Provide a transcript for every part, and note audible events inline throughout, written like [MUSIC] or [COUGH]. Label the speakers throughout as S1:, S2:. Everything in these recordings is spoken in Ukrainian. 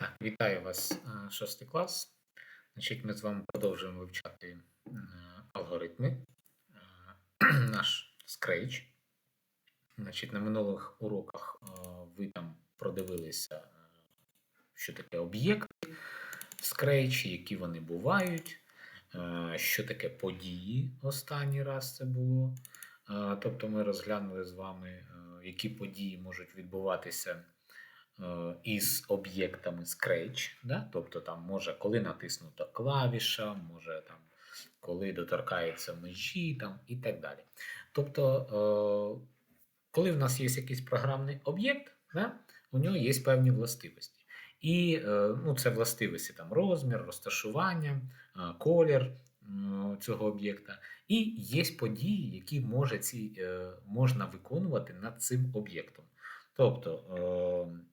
S1: Так, вітаю вас, е, шостий клас. Значить, ми з вами продовжуємо вивчати е, алгоритми, е, [CLEARS THROAT] наш Scratch. Значить, на минулих уроках ви там продивилися, що таке об'єкти Scratch, які вони бувають, що таке події. Останній раз це було. Тобто ми розглянули з вами, які події можуть відбуватися із об'єктами Scratch, да? тобто там може коли натиснута клавіша, може там коли доторкається межі там, і так далі. Тобто, е, коли в нас є якийсь програмний об'єкт, да? у нього є певні властивості. І е, ну, це властивості там розмір, розташування, е, колір е, цього об'єкта. І є події, які може ці, е, можна виконувати над цим об'єктом. Тобто, е,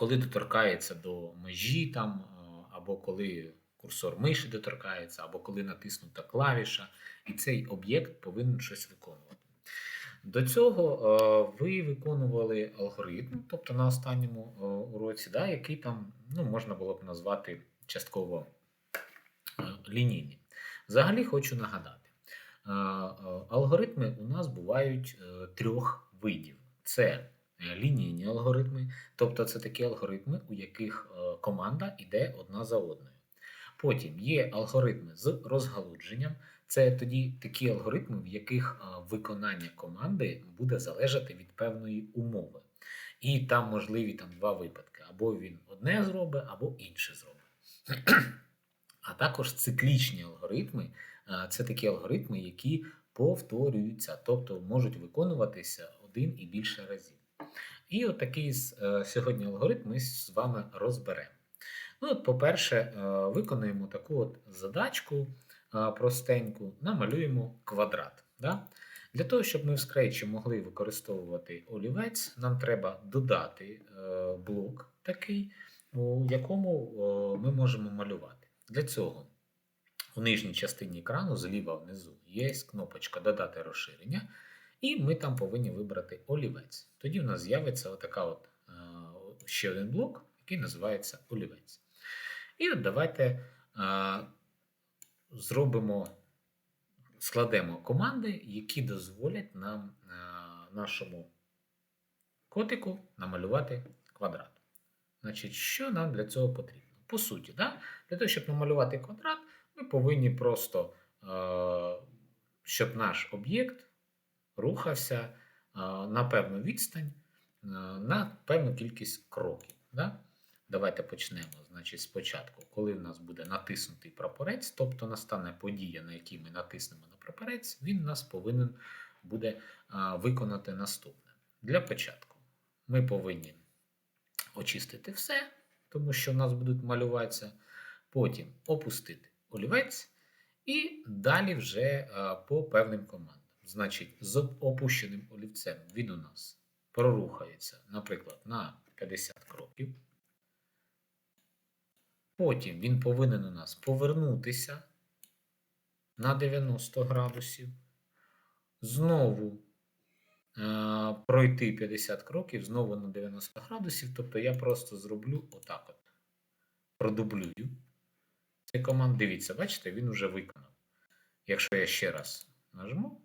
S1: коли доторкається до межі, там, е, або коли курсор миші доторкається, або коли натиснута клавіша, і цей об'єкт повинен щось виконувати. До цього е, ви виконували алгоритм, тобто на останньому е, уроці, да, який там ну, можна було б назвати частково лінійним. Взагалі хочу нагадати, алгоритми у нас бувають трьох видів: це лінійні алгоритми, тобто це такі алгоритми, у яких е, команда йде одна за одною. Потім є алгоритми з розгалудженням. Це тоді такі алгоритми, в яких е, виконання команди буде залежати від певної умови. І там можливі там два випадки: або він одне зробить, або інше зробить. [CLEARS THROAT] А також циклічні алгоритми е, це такі алгоритми, які повторюються, тобто можуть виконуватися один і більше разів. І от е, сьогодні алгоритм ми з вами розберемо. Ну, от, по-перше, е, виконаємо таку от задачку е, простеньку, намалюємо квадрат. Да? Для того, щоб ми в Scratch могли використовувати олівець, нам треба додати блок такий, у якому ми можемо малювати. Для цього у нижній частині екрану, зліва внизу, є кнопочка Додати розширення, і ми там повинні вибрати олівець. Тоді в нас з'явиться отака от, е, ще один блок, який називається олівець. І от давайте е, зробимо, складемо команди, які дозволять нам е, нашому котику намалювати квадрат. Значить, що нам для цього потрібно? По суті, да? для того, щоб намалювати квадрат, ми повинні просто, щоб наш об'єкт рухався на певну відстань, на певну кількість кроків. Да? Давайте почнемо. Значить, спочатку, коли в нас буде натиснутий прапорець, тобто настане подія, на якій ми натиснемо на прапорець, він нас повинен буде виконати наступне. Для початку ми повинні очистити все, тому що в нас будуть малюватися. Потім опустити олівець, і далі вже по певним командам. Значить, з опущеним олівцем він у нас прорухається, наприклад, на 50 кроків. Потім він повинен у нас повернутися на 90 градусів, знову е, пройти 50 кроків, знову на 90 градусів. Тобто я просто зроблю отак от. Продублюю. Цей команд, дивіться, бачите, він вже виконав. Якщо я ще раз нажму,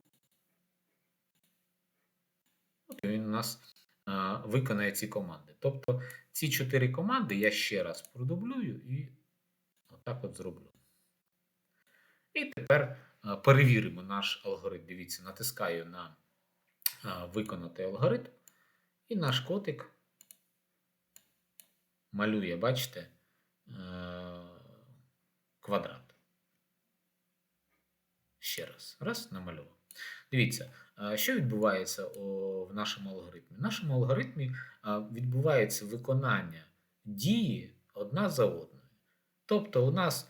S1: от він у нас виконає ці команди. Тобто ці чотири команди я ще раз продублюю і отак от зроблю. І тепер перевіримо наш алгоритм. Дивіться, натискаю на виконати алгоритм, і наш котик малює, бачите, квадрат. Ще раз. Раз, намалював. Дивіться, що відбувається в нашому алгоритмі? В нашому алгоритмі відбувається виконання дії одна за одною. Тобто, у нас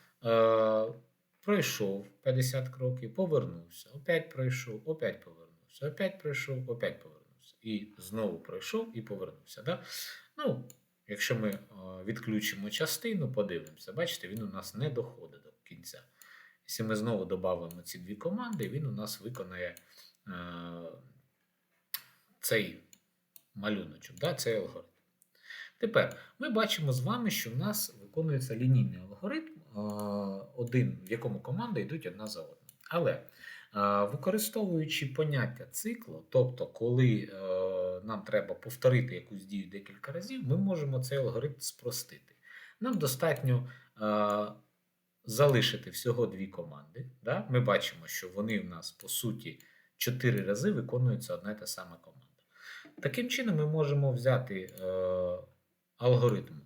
S1: пройшов 50 кроків, повернувся, опять пройшов, опять повернувся, опять пройшов, опять повернувся. І знову пройшов і повернувся. Да? Ну, якщо ми відключимо частину, подивимося, бачите, він у нас не доходить до кінця. Якщо ми знову додамо ці дві команди, він у нас виконає е, цей малюночок, да, цей алгоритм. Тепер ми бачимо з вами, що в нас виконується лінійний алгоритм, а, один, в якому команди йдуть одна за одною. Але а, використовуючи поняття циклу, тобто, коли е, нам треба повторити якусь дію декілька разів, ми можемо цей алгоритм спростити. Нам достатньо е, залишити всього дві команди. Да? Ми бачимо, що вони в нас по суті чотири рази виконується одна і та сама команда. Таким чином, ми можемо взяти е, алгоритм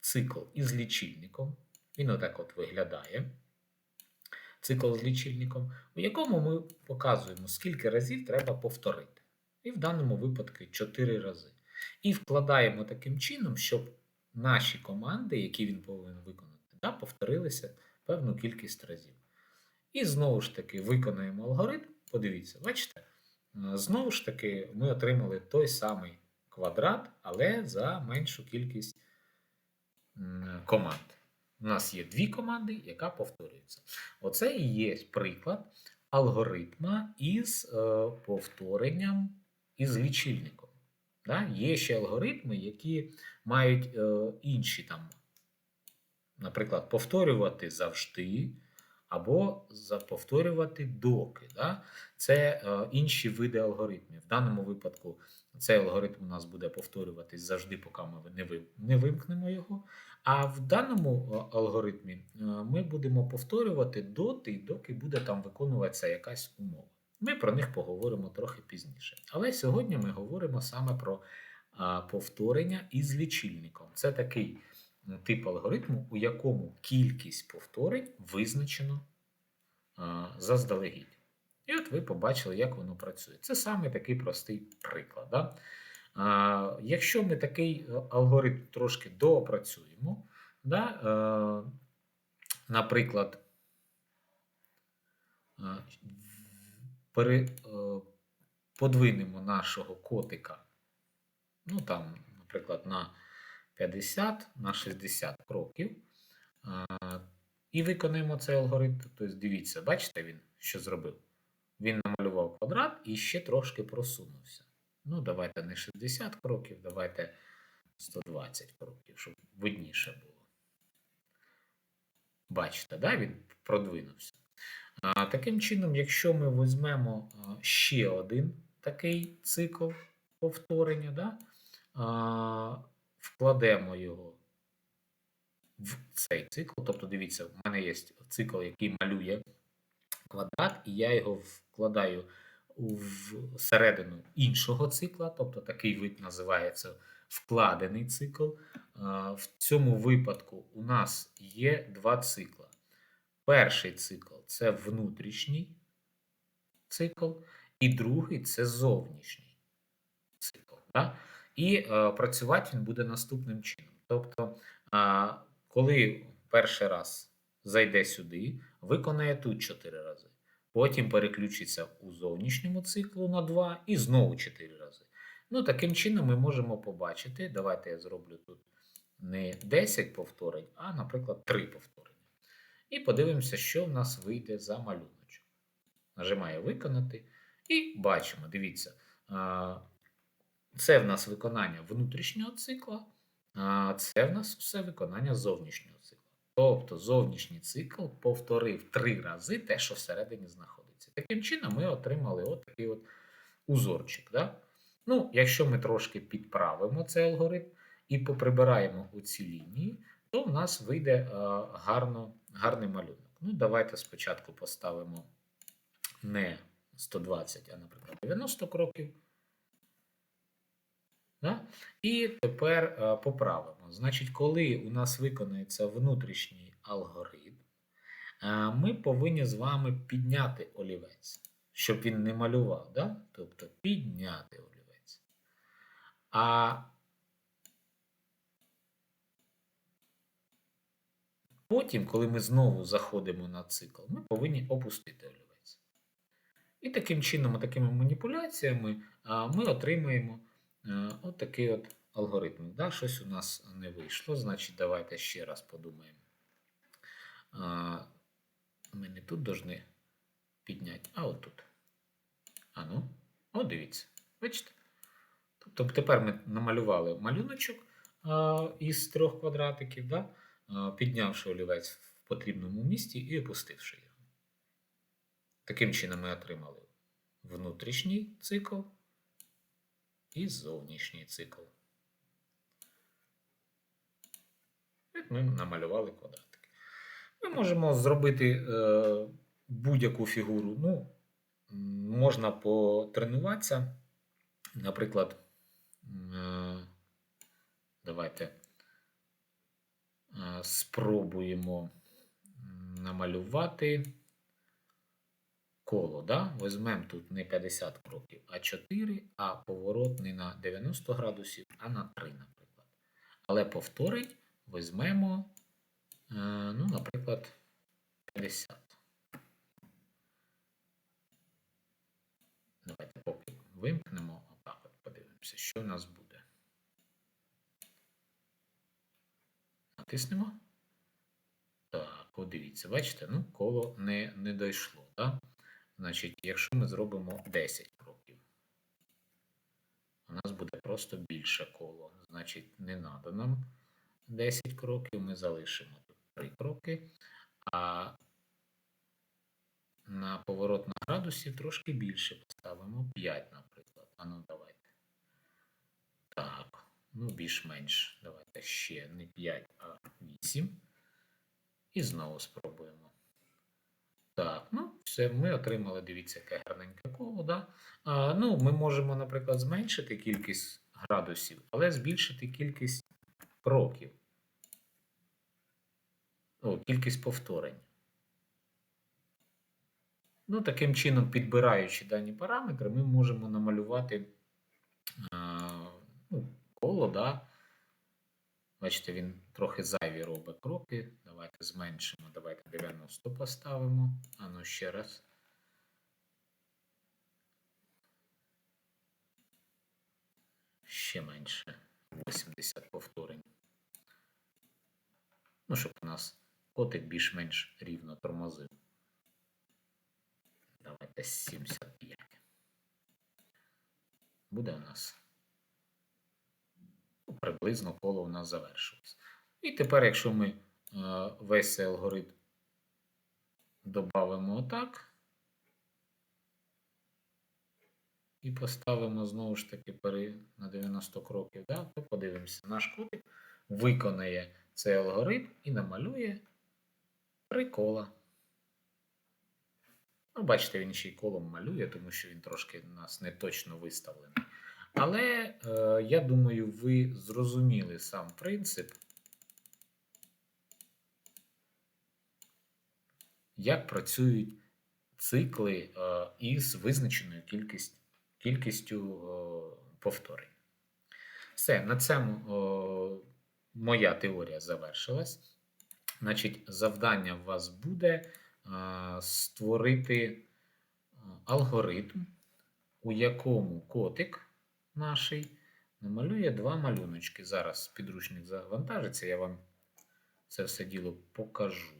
S1: цикл із лічильником. Він отак от виглядає. Цикл з лічильником, у якому ми показуємо, скільки разів треба повторити. І в даному випадку 4 рази. І вкладаємо таким чином, щоб наші команди, які він повинен виконати, да, повторилися певну кількість разів. І знову ж таки виконаємо алгоритм. Подивіться, бачите? Е, Знову ж таки, ми отримали той самий квадрат, але за меншу кількість команд. У нас є дві команди, яка повторюється. Оце і є приклад алгоритма із е, повторенням із лічильником. Є ще алгоритми, які мають е, інші там, наприклад, повторювати завжди, або повторювати доки. Да? Це е, інші види алгоритмів. В даному випадку цей алгоритм у нас буде повторюватись завжди, поки ми не, ви, не вимкнемо його. А в даному е, алгоритмі е, ми будемо повторювати доти, доки буде там виконуватися якась умова. Ми про них поговоримо трохи пізніше. Але сьогодні ми говоримо саме про повторення із лічильником. Це такий тип алгоритму, у якому кількість повторень визначено заздалегідь. І от ви побачили, як воно працює. Це саме такий простий приклад. Да? Якщо ми такий алгоритм трошки доопрацюємо, да, е, наприклад, е, подвинемо нашого котика, ну там, наприклад, на 50, на 60 кроків, і виконаємо цей алгоритм. Тобто, дивіться, бачите, він що зробив? Він намалював квадрат і ще трошки просунувся. Ну, давайте не 60 кроків, давайте 120 кроків, щоб видніше було. Бачите, да? він продвинувся. А, таким чином, якщо ми візьмемо ще один такий цикл повторення, да? а, вкладемо його в цей цикл. Тобто, дивіться, в мене є цикл, який малює квадрат, і я його вкладаю в середину іншого цикла, тобто такий вид називається вкладений цикл. В цьому випадку у нас є два цикла. Перший цикл це внутрішній цикл, і другий це зовнішній цикл. Да? І е, працювати він буде наступним чином. Тобто, коли перший раз зайде сюди, виконає тут 4 рази. Потім переключиться у зовнішньому циклу на 2 і знову 4 рази. Ну, таким чином ми можемо побачити. Давайте я зроблю тут не 10 повторень, а, наприклад, 3 повторення. І подивимося, що в нас вийде за малюночок. Нажимаю виконати. І бачимо, дивіться, це в нас виконання внутрішнього цикла, а це в нас все виконання зовнішнього цикла. Тобто зовнішній цикл повторив три рази те, що всередині знаходиться. Таким чином, ми отримали от такий от узорчик. Да? Ну, якщо ми трошки підправимо цей алгоритм і поприбираємо оці лінії, то в нас вийде е, гарно, гарний малюнок. Ну, давайте спочатку поставимо не 120, а, наприклад, 90 кроків. Да? І тепер е, поправимо. Значить, коли у нас виконується внутрішній алгоритм, е, ми повинні з вами підняти олівець, щоб він не малював. Да? Тобто підняти олівець. А потім, коли ми знову заходимо на цикл, ми повинні опустити олівець. І таким чином, такими маніпуляціями ми отримуємо от такий от алгоритм. Да, щось у нас не вийшло, значить, давайте ще раз подумаємо. Ми не тут повинні підняти, а отут. А ну, о, дивіться. Бачите? Тобто тепер ми намалювали малюночок, із трьох квадратиків, да? піднявши олівець в потрібному місці і опустивши його. Таким чином ми отримали внутрішній цикл і зовнішній цикл. От Ми намалювали квадратики. Ми можемо зробити е, будь-яку фігуру. Ну, можна потренуватися. Наприклад, е, давайте е, спробуємо намалювати коло. Да? Візьмемо тут не 50 кроків, а 4, а поворот не на 90 градусів, а на 3, наприклад. Але повторить візьмемо, е, ну, наприклад, 50. Давайте поки вимкнемо, отак от подивимося, що у нас буде. Натиснемо. Так, от дивіться, бачите, ну, коло не, не дійшло. Так? Значить, якщо ми зробимо 10 кроків, у нас буде просто більше коло. Значить, не треба нам 10 кроків, ми залишимо тут 3 кроки, а на поворот на градусів трошки більше поставимо 5, наприклад. А ну давайте. Так, ну більш-менш. Давайте ще не 5, а 8. І знову спробуємо. Так, ну все, ми отримали, дивіться, яке гарненьке коло. Да? А, ну, ми можемо, наприклад, зменшити кількість градусів, але збільшити кількість кроків. О, кількість повторень. Ну, таким чином, підбираючи дані параметри, ми можемо намалювати а, ну, коло, да? Бачите, він трохи зайві робить кроки. Давайте зменшимо. Давайте 90 поставимо. А ну ще раз. Ще менше. 80 повторень. Ну, щоб у нас котик більш-менш рівно тормозив. Давайте 75. Буде у нас ну, приблизно коло у нас завершилось. І тепер, якщо ми весь цей алгоритм додамо отак і поставимо знову ж таки на 90 кроків, да, то подивимося, наш котик виконає цей алгоритм і намалює три кола. Ну, бачите, він ще й колом малює, тому що він трошки у нас не точно виставлений. Але е, я думаю, ви зрозуміли сам принцип, як працюють цикли е, із визначеною кількість, кількістю е, повторень. Все, на цьому моя теорія завершилась. Значить, завдання у вас буде створити алгоритм, у якому котик наший намалює два малюночки. Зараз підручник завантажиться, я вам це все діло покажу.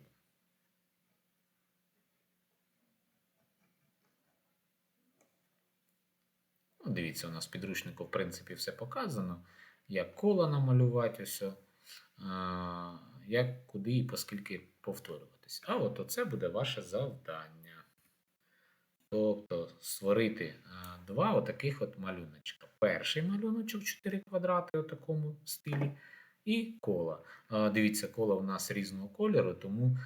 S1: Ну, Дивіться, у нас в підручнику, в принципі, все показано. Як коло намалювати, ось, як куди і поскільки повторюватись. А от оце буде ваше завдання. Тобто створити два отаких от малюночка. Перший малюночок 4 квадрати у такому стилі. І коло. А, Дивіться, коло у нас різного кольору, тому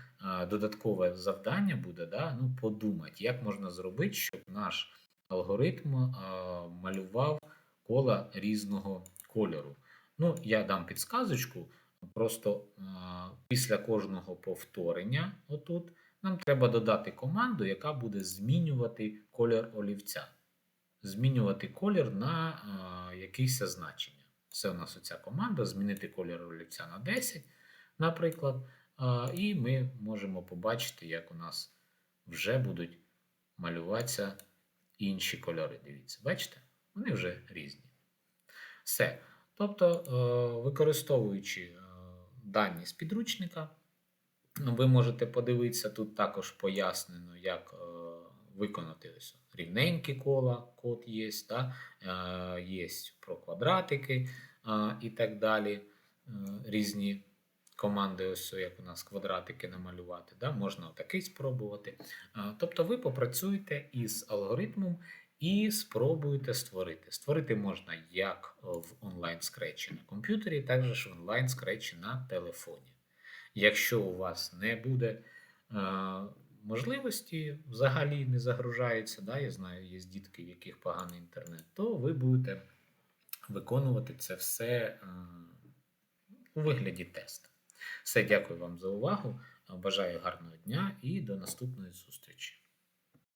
S1: додаткове завдання буде да, ну, подумати, як можна зробити, щоб наш алгоритм малював кола різного кольору. Ну, я дам підсказочку. Просто після кожного повторення, отут, нам треба додати команду, яка буде змінювати колір олівця. Змінювати колір на якесь значення. Це у нас оця команда, змінити колір олівця на 10, наприклад. І ми можемо побачити, як у нас вже будуть малюватися інші кольори. Дивіться, бачите? Вони вже різні. Все. Тобто, е, використовуючи е, дані з підручника, ви можете подивитися, тут також пояснено, як е, виконати ось рівненькі кола, код є, да? є про квадратики і так далі. різні команди, ось як у нас квадратики намалювати. Да? Можна отакий спробувати. Тобто ви попрацюєте із алгоритмом і спробуєте створити. Створити можна як в онлайн скретчі на комп'ютері, так же ж в онлайн скретчі на телефоні. Якщо у вас не буде е, можливості, взагалі не загружається, да, я знаю, є дітки, в яких поганий інтернет, то ви будете виконувати це все е, у вигляді тесту. Все, дякую вам за увагу. Бажаю гарного дня і до наступної зустрічі.